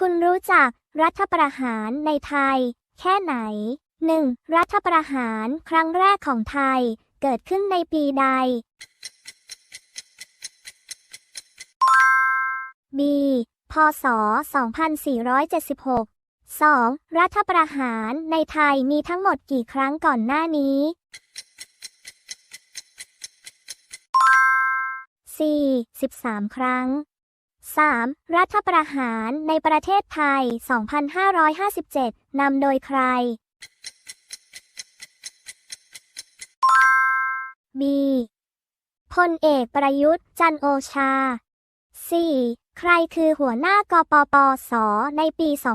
คุณรู้จักรัฐประหารในไทย แค่ไหน 1. รัฐประหารครั้งแรกของไทย เกิดขึ้นในปีใด B พศ 2476 2. รัฐประหารในไทยมีทั้งหมดกี่ครั้งก่อนหน้านี้ 4. 13 ครั้ง 3. รัฐประหารในประเทศไทย 2557 นำโดยใคร B พลเอกประยุทธ์จันโอชา 4. ใครคือหัวหน้ากปปส ในปี 2557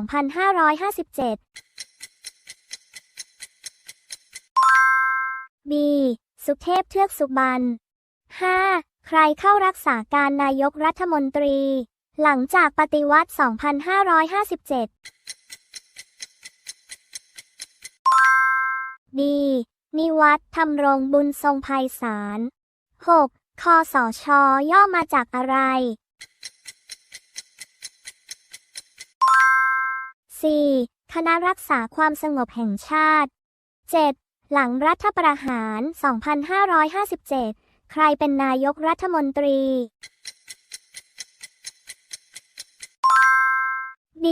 B สุเทพเทือกสุบรรณ 5. ใครเข้ารักษาการนายกรัฐมนตรี หลังจากปฏิวัติ 2557 D นิวัฒน์ธรรมรงบุญทรงไพศาล 6. คอสชย่อมาจากอะไร 4. คณะรักษาความสงบแห่งชาติ 7. หลังรัฐประหาร 2557 ใครเป็นนายกรัฐมนตรี D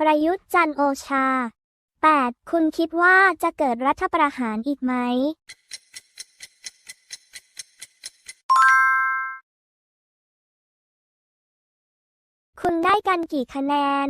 ประยุทธ์จันทร์โอชา 8. คุณคิดว่าจะเกิดรัฐประหารอีกไหม คุณได้กันกี่คะแนน